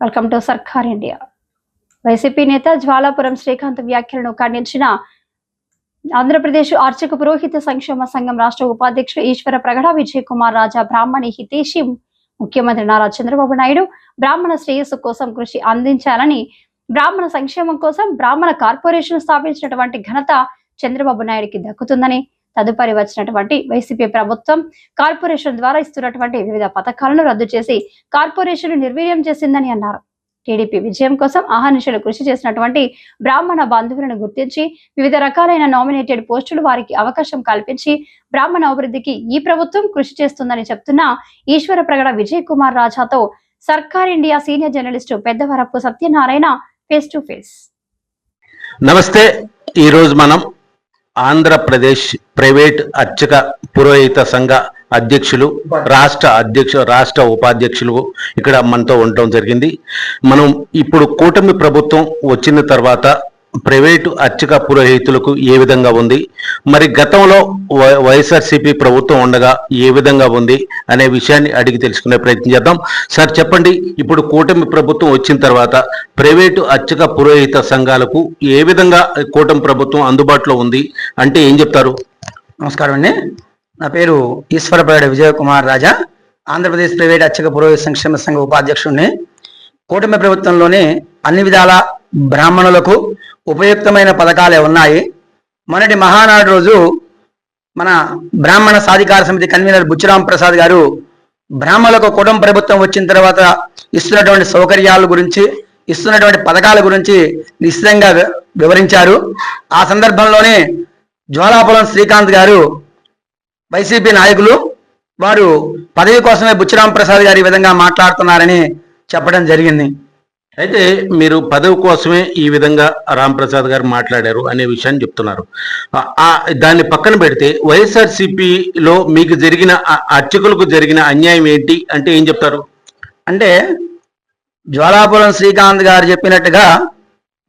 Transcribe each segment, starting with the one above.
Welcome to Sarkar India. YCP నేత జ్వాలాపురం శ్రీకాంత్ వ్యాఖ్యలను ఖండించిన ఆంధ్రప్రదేశ్ ఆర్చక పురోహిత సంక్షేమ సంఘం రాష్ట్ర ఉపాధ్యక్షుడు ఈశ్వర ప్రగడ విజయ్ కుమార్ రాజా బ్రాహ్మణి హితేషి ముఖ్యమంత్రి నారా చంద్రబాబు నాయుడు బ్రాహ్మణ శ్రేయస్సు కోసం కృషి అందించాలని బ్రాహ్మణ సంక్షేమం కోసం బ్రాహ్మణ కార్పొరేషన్ స్థాపించినటువంటి ఘనత చంద్రబాబు నాయుడికి దక్కుతుందని తదుపరి వచ్చినటువంటి వైసీపీ ప్రభుత్వం కార్పొరేషన్ ద్వారా ఇస్తున్నటువంటి వివిధ పథకాలను రద్దు చేసి కార్పొరేషన్ నిర్వీర్యం చేసిందని అన్నారు. టీడీపీ విజయం కోసం ఆహర్నిశలు కృషి చేసినటువంటి బ్రాహ్మణ బంధువులను గుర్తించి వివిధ రకాలైన నామినేటెడ్ పోస్టులు వారికి అవకాశం కల్పించి బ్రాహ్మణ అభివృద్ధికి ఈ ప్రభుత్వం కృషి చేస్తుందని చెప్తున్న ఈశ్వర Pragada Vijay Kumar రాజాతో Sarkar India senior journalist Peddavarapu Satyanarayana face to face నమస్తే. ఈరోజు మనం ఆంధ్రప్రదేశ్ ప్రైవేట్ అర్చక పురోహిత సంఘ అధ్యక్షులు రాష్ట్ర అధ్యక్ష రాష్ట్ర ఉపాధ్యక్షులు ఇక్కడ మనతో ఉండటం జరిగింది. మనం ఇప్పుడు కూటమి ప్రభుత్వం వచ్చిన తర్వాత ప్రైవేటు అర్చక పురోహితులకు ఏ విధంగా ఉంది? మరి గతంలో వై- వైఎస్ఆర్సీపీ ప్రభుత్వం ఉండగా ఏ విధంగా ఉంది అనే విషయాన్ని అడిగి తెలుసుకునే ప్రయత్నం చేద్దాం. సార్ చెప్పండి ఇప్పుడు కూటమి ప్రభుత్వం వచ్చిన తర్వాత ప్రైవేటు అర్చక పురోహిత సంఘాలకు ఏ విధంగా కూటమి ప్రభుత్వం అందుబాటులో ఉంది అంటే ఏం చెప్తారు? నమస్కారం అండి. నా పేరు ఈశ్వరపేట విజయ కుమార్ రాజా ఆంధ్రప్రదేశ్ ప్రైవేట్ అర్చక పురోహిత సంక్షేమ సంఘ ఉపాధ్యక్షుడిని. కూటమి ప్రభుత్వంలోనే అన్ని విధాల బ్రాహ్మణులకు ఉపయుక్తమైన పథకాలే ఉన్నాయి. మొన్నటి మహానాడు రోజు మన బ్రాహ్మణ సాధికార సమితి కన్వీనర్ బుచ్చిరాం ప్రసాద్ గారు బ్రాహ్మణులకు కుటుంబ ప్రభుత్వం వచ్చిన తర్వాత ఇస్తున్నటువంటి సౌకర్యాల గురించి ఇస్తున్నటువంటి పథకాల గురించి నిశ్చితంగా వివరించారు. ఆ సందర్భంలోనే జ్వాలాపురం శ్రీకాంత్ గారు వైసీపీ నాయకులు వారు పదవి కోసమే బుచ్చిరాం ప్రసాద్ గారు ఈ విధంగా మాట్లాడుతున్నారని చెప్పడం జరిగింది. అయితే మీరు పదవి కోసమే ఈ విధంగా రామ్ ప్రసాద్ గారు మాట్లాడారు అనే విషయాన్ని చెప్తున్నారు. దాన్ని పక్కన పెడితే వైఎస్ఆర్సీపీలో మీకు జరిగిన అర్చకులకు జరిగిన అన్యాయం ఏంటి అంటే ఏం చెప్తారు? అంటే జ్వాలాపురం శ్రీకాంత్ గారు చెప్పినట్టుగా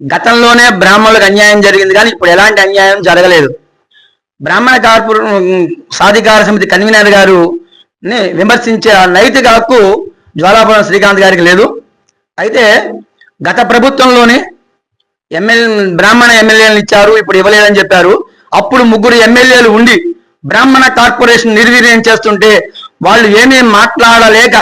గతంలోనే బ్రాహ్మణులకు అన్యాయం జరిగింది కానీ ఇప్పుడు ఎలాంటి అన్యాయం జరగలేదు. బ్రాహ్మణ కార్పొరే సాధికార సమితి కన్వీనర్ గారు విమర్శించే నైతిక హక్కు జ్వాలాపురం శ్రీకాంత్ గారికి లేదు. అయితే గత ప్రభుత్వంలోనే ఎమ్మెల్యే బ్రాహ్మణ ఎమ్మెల్యేలను ఇచ్చారు ఇప్పుడు ఇవ్వలేదని చెప్పారు. అప్పుడు ముగ్గురు ఎమ్మెల్యేలు ఉండి బ్రాహ్మణ కార్పొరేషన్ నిర్వీర్యం చేస్తుంటే వాళ్ళు ఏమీ మాట్లాడలేక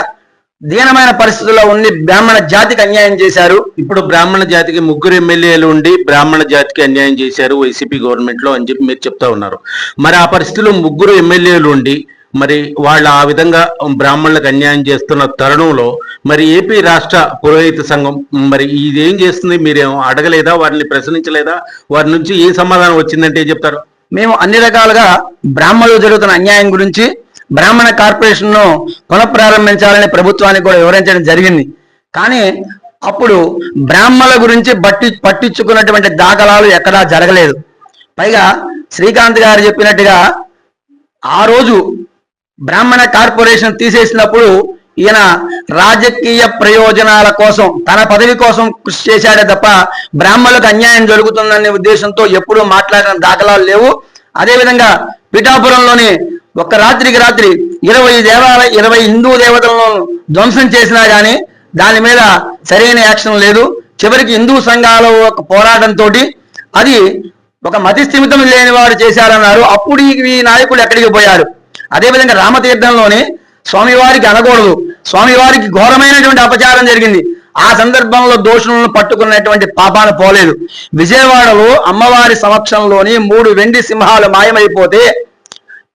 దీనమైన పరిస్థితుల్లో ఉండి బ్రాహ్మణ జాతికి అన్యాయం చేశారు. ఇప్పుడు బ్రాహ్మణ జాతికి ముగ్గురు ఎమ్మెల్యేలు ఉండి బ్రాహ్మణ జాతికి అన్యాయం చేశారు వైసీపీ గవర్నమెంట్లో అని చెప్పి మీరు చెప్తా ఉన్నారు. మరి ఆ పరిస్థితిలో ముగ్గురు ఎమ్మెల్యేలు ఉండి మరి వాళ్ళు ఆ విధంగా బ్రాహ్మణులకు అన్యాయం చేస్తున్న తరుణంలో మరి ఏపీ రాష్ట్ర పురోహిత సంఘం మరి ఇదేం చేస్తుంది? మీరేం అడగలేదా? వారిని ప్రశ్నించలేదా? వారి నుంచి ఏ సమాధానం వచ్చిందంటే ఏం చెప్తారు? మేము అన్ని రకాలుగా బ్రాహ్మణులు జరుగుతున్న అన్యాయం గురించి బ్రాహ్మణ కార్పొరేషన్ను పునఃప్రారంభించాలని ప్రభుత్వానికి కూడా వివరించడం జరిగింది. కానీ అప్పుడు బ్రాహ్మణుల గురించి బట్టి పట్టించుకున్నటువంటి దాఖలాలు ఎక్కడా జరగలేదు. పైగా శ్రీకాంత్ గారు చెప్పినట్టుగా ఆ రోజు బ్రాహ్మణ కార్పొరేషన్ తీసేసినప్పుడు ఈయన రాజకీయ ప్రయోజనాల కోసం తన పదవి కోసం కృషి చేశాడే తప్ప బ్రాహ్మణులకు అన్యాయం జరుగుతుందనే ఉద్దేశంతో ఎప్పుడూ మాట్లాడిన దాఖలాలు లేవు. అదేవిధంగా పిఠాపురంలోని ఒక రాత్రికి రాత్రి ఇరవై దేవాలయ ఇరవై హిందూ దేవతలను ధ్వంసం చేసినా కానీ దాని మీద సరైన యాక్షన్ లేదు. చివరికి హిందూ సంఘాల ఒక పోరాటంతో అది ఒక మతి స్థిమితం లేని వారు చేశారన్నారు. అప్పుడు ఈ ఈ నాయకులు ఎక్కడికి పోయారు? అదేవిధంగా రామతీర్థంలోని స్వామివారికి అనకూడదు. స్వామివారికి ఘోరమైనటువంటి అపచారం జరిగింది. ఆ సందర్భంలో దోషులను పట్టుకున్నటువంటి పాపాన పోలేదు. విజయవాడలో అమ్మవారి సమక్షంలోని మూడు వెండి సింహాలు మాయమైపోతే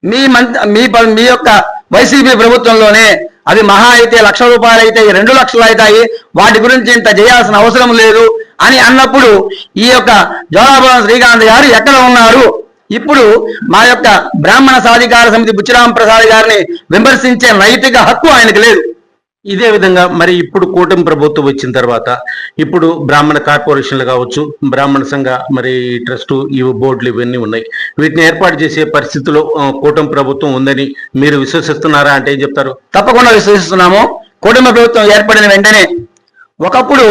మీ మంత్ మీ ప- మీ యొక్క వైసీపీ ప్రభుత్వంలోనే అవి మహా అయితే లక్ష రూపాయలు అయితే రెండు లక్షలు అవుతాయి. వాటి గురించి ఇంత చేయాల్సిన అవసరం లేదు అని అన్నప్పుడు ఈ యొక్క జోలాపురం శ్రీకాంత్ గారు ఎక్కడ ఉన్నారు? ఇప్పుడు మా యొక్క బ్రాహ్మణ సాధికార సమితి బుచ్చిరామ ప్రసాద్ గారిని విమర్శించే నైతిక హక్కు ఆయనకు లేదు. ఇదే విధంగా మరి ఇప్పుడు కూటమి ప్రభుత్వం వచ్చిన తర్వాత ఇప్పుడు బ్రాహ్మణ కార్పొరేషన్లు కావచ్చు బ్రాహ్మణ సంఘ మరి ట్రస్టు ఇవి బోర్డులు ఇవన్నీ ఉన్నాయి. వీటిని ఏర్పాటు చేసే పరిస్థితిలో కూటమి ప్రభుత్వం ఉందని మీరు విశ్వసిస్తున్నారా అంటే ఏం చెప్తారు? తప్పకుండా విశ్వసిస్తున్నాము. కూటమి ప్రభుత్వం ఏర్పడిన వెంటనే ఒకప్పుడు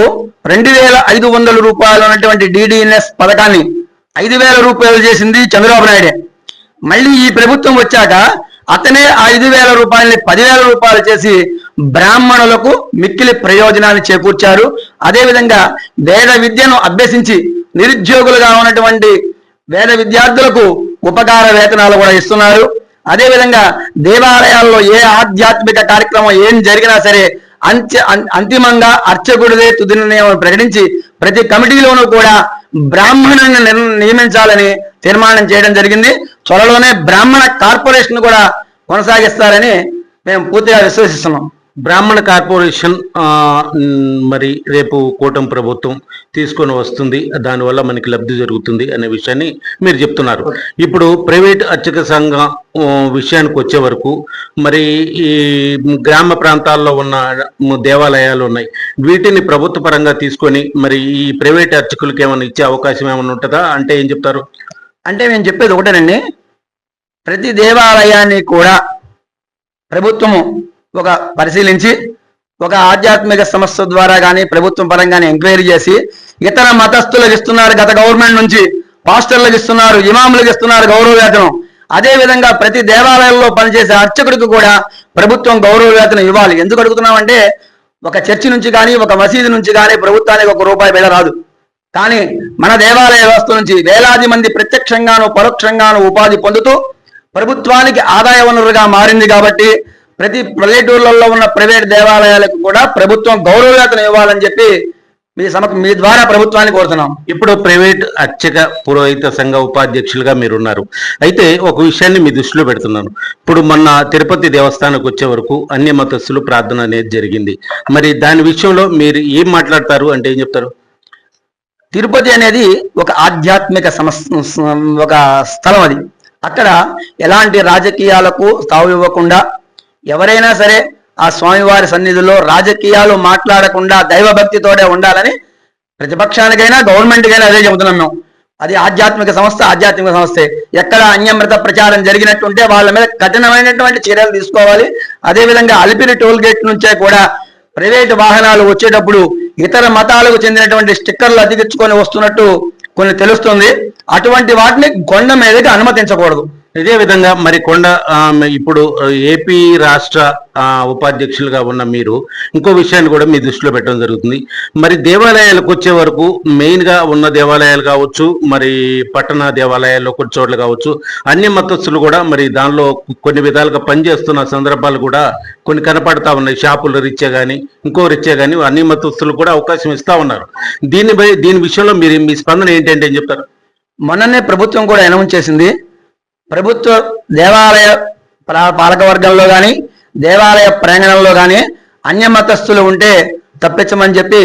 రెండు వేల ఐదు వందల రూపాయలు ఉన్నటువంటి డిడిఎన్ఎస్ పథకాన్ని ఐదు వేల రూపాయలు చేసింది చంద్రబాబు నాయుడే. మళ్ళీ ఈ ప్రభుత్వం వచ్చాక అతనే ఐదు వేల రూపాయలని పదివేల రూపాయలు చేసి బ్రాహ్మణులకు మిక్కిలి ప్రయోజనాన్ని చేకూర్చారు. అదేవిధంగా వేద విద్యను అభ్యసించి నిరుద్యోగులుగా ఉన్నటువంటి వేద విద్యార్థులకు ఉపకార వేతనాలు కూడా ఇస్తున్నారు. అదేవిధంగా దేవాలయాల్లో ఏ ఆధ్యాత్మిక కార్యక్రమం ఏం జరిగినా సరే అంత్య అం- అంతిమంగా అర్చకుడిదే తుది నిర్ణయం ప్రకటించి ప్రతి కమిటీలోనూ కూడా బ్రాహ్మణుని నియమించాలని తీర్మానం చేయడం జరిగింది. త్వరలోనే బ్రాహ్మణ కార్పొరేషన్ కూడా కొనసాగిస్తారని మేము పూర్తిగా విశ్వసిస్తున్నాం. బ్రాహ్మణ కార్పొరేషన్ మరి రేపు కూటమి ప్రభుత్వం తీసుకొని వస్తుంది. దానివల్ల మనకి లబ్ధి జరుగుతుంది అనే విషయాన్ని మీరు చెప్తున్నారు. ఇప్పుడు ప్రైవేట్ అర్చక సంఘం విషయానికి వచ్చే వరకు మరి ఈ గ్రామ ప్రాంతాల్లో ఉన్న దేవాలయాలు ఉన్నాయి. వీటిని ప్రభుత్వ పరంగా తీసుకొని మరి ఈ ప్రైవేట్ అర్చకులకి ఏమైనా ఇచ్చే అవకాశం ఏమైనా ఉంటుందా? అంటే ఏం చెప్తారు? అంటే మేము చెప్పేది ఒకటేనండి. ప్రతి దేవాలయాన్ని కూడా ప్రభుత్వము ఒక పరిశీలించి ఒక ఆధ్యాత్మిక సంస్థ ద్వారా కానీ ప్రభుత్వం పరంగానే ఎంక్వైరీ చేసి ఇతర మతస్థులకు ఇస్తున్నారు గత గవర్నమెంట్ నుంచి పాస్టర్లకు ఇస్తున్నారు ఇమాములకు ఇస్తున్నారు గౌరవ వేతనం. అదేవిధంగా ప్రతి దేవాలయంలో పనిచేసే అర్చకుడికి కూడా ప్రభుత్వం గౌరవ వేతనం ఇవ్వాలి. ఎందుకు అడుగుతున్నామంటే ఒక చర్చి నుంచి కానీ ఒక మసీదు నుంచి కానీ ప్రభుత్వానికి ఒక రూపాయి బెడ రాదు. కానీ మన దేవాలయ వ్యవస్థ నుంచి వేలాది మంది ప్రత్యక్షంగాను పరోక్షంగాను ఉపాధి పొందుతూ ప్రభుత్వానికి ఆదాయ వనరుగా మారింది కాబట్టి ప్రతి పల్లెటూర్లలో ఉన్న ప్రైవేట్ దేవాలయాలకు కూడా ప్రభుత్వం గౌరవవేతనం ఇవ్వాలని చెప్పి మీ సమ మీ ద్వారా ప్రభుత్వాన్ని కోరుతున్నాం. ఇప్పుడు ప్రైవేట్ అర్చక పురోహిత సంఘ ఉపాధ్యక్షులుగా మీరు ఉన్నారు అయితే ఒక విషయాన్ని మీ దృష్టిలో పెడుతున్నాను. ఇప్పుడు మొన్న తిరుపతి దేవస్థానానికి వచ్చే వరకు అన్య మతస్థులు ప్రార్థన అనేది జరిగింది. మరి దాని విషయంలో మీరు ఏం మాట్లాడతారు అంటే ఏం చెప్తారు? తిరుపతి అనేది ఒక ఆధ్యాత్మిక సమస్య ఒక స్థలం అది. అక్కడ ఎలాంటి రాజకీయాలకు తావు ఇవ్వకుండా ఎవరైనా సరే ఆ స్వామివారి సన్నిధిలో రాజకీయాలు మాట్లాడకుండా దైవభక్తితోనే ఉండాలని ప్రతిపక్షానికైనా గవర్నమెంట్కైనా అదే చెబుతున్నాం మేము. అది ఆధ్యాత్మిక సంస్థ ఆధ్యాత్మిక సంస్థే. ఎక్కడ అన్యమృత ప్రచారం జరిగినట్టుంటే వాళ్ళ మీద కఠినమైనటువంటి చర్యలు తీసుకోవాలి. అదేవిధంగా అలిపిరి టోల్ గేట్ నుంచే కూడా ప్రైవేట్ వాహనాలు వచ్చేటప్పుడు ఇతర మతాలకు చెందినటువంటి స్టిక్కర్లు అతికించుకొని వస్తున్నట్టు కొన్ని తెలుస్తుంది. అటువంటి వాటిని కొండ మీదకి అనుమతించకూడదు. ఇదే విధంగా మరి కొండ ఇప్పుడు ఏపీ రాష్ట్ర ఉపాధ్యక్షులుగా ఉన్న మీరు ఇంకో విషయాన్ని కూడా మీ దృష్టిలో పెట్టడం జరుగుతుంది. మరి దేవాలయాలకు వచ్చే వరకు మెయిన్గా ఉన్న దేవాలయాలు కావచ్చు మరి పట్టణ దేవాలయాల్లో కొన్ని చోట్ల కావచ్చు అన్ని మతస్థులు కూడా మరి దానిలో కొన్ని విధాలుగా పనిచేస్తున్న సందర్భాలు కూడా కొన్ని కనపడతా ఉన్నాయి. షాపుల రీత్యా కానీ ఇంకో రీత్యా కానీ అన్ని మతస్థులు కూడా అవకాశం ఇస్తూ ఉన్నారు. దీనిపై దీని విషయంలో మీరు మీ స్పందన ఏంటంటే ఏం చెప్తారు? మొన్ననే ప్రభుత్వం కూడా అనౌన్స్ చేసింది ప్రభుత్వ దేవాలయ పాలకవర్గంలో కానీ దేవాలయ ప్రాంగణంలో కానీ అన్యమతస్థులు ఉంటే తప్పించమని చెప్పి